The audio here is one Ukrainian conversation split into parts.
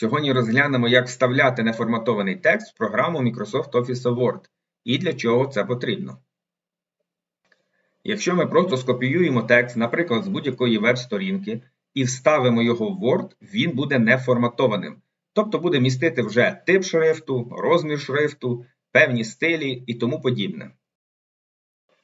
Сьогодні розглянемо, як вставляти неформатований текст в програму Microsoft Office Word і для чого це потрібно. Якщо ми просто скопіюємо текст, наприклад, з будь-якої веб-сторінки, і вставимо його в Word, він буде неформатованим. Тобто буде містити вже тип шрифту, розмір шрифту, певні стилі і тому подібне.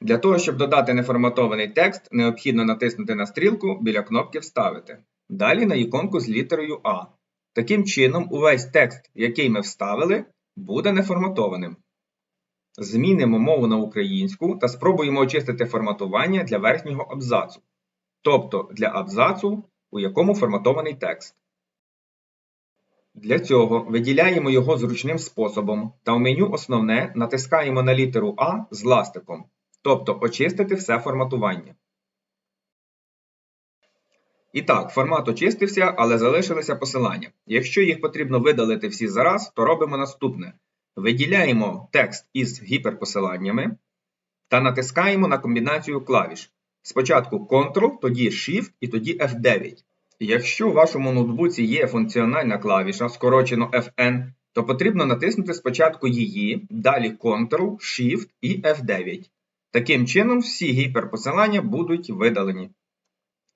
Для того, щоб додати неформатований текст, необхідно натиснути на стрілку біля кнопки Вставити. Далі на іконку з літерою А. Таким чином, увесь текст, який ми вставили, буде неформатованим. Змінимо мову на українську та спробуємо очистити форматування для верхнього абзацу, тобто для абзацу, у якому форматований текст. Для цього виділяємо його зручним способом та в меню Основне натискаємо на літеру А з ластиком, тобто очистити все форматування. І так, формат очистився, але залишилися посилання. Якщо їх потрібно видалити всі зараз, то робимо наступне. Виділяємо текст із гіперпосиланнями та натискаємо на комбінацію клавіш. Спочатку Ctrl, тоді Shift і тоді F9. Якщо у вашому ноутбуці є функціональна клавіша, скорочено Fn, то потрібно натиснути спочатку її, далі Ctrl, Shift і F9. Таким чином, всі гіперпосилання будуть видалені.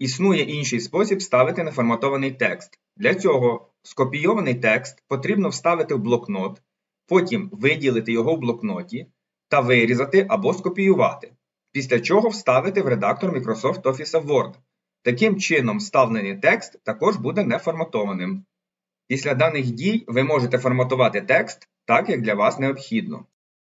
Існує інший спосіб ставити неформатований текст. Для цього скопійований текст потрібно вставити в блокнот, потім виділити його в блокноті та вирізати або скопіювати, після чого вставити в редактор Microsoft Office Word. Таким чином, вставлений текст також буде неформатованим. Після даних дій ви можете форматувати текст так, як для вас необхідно.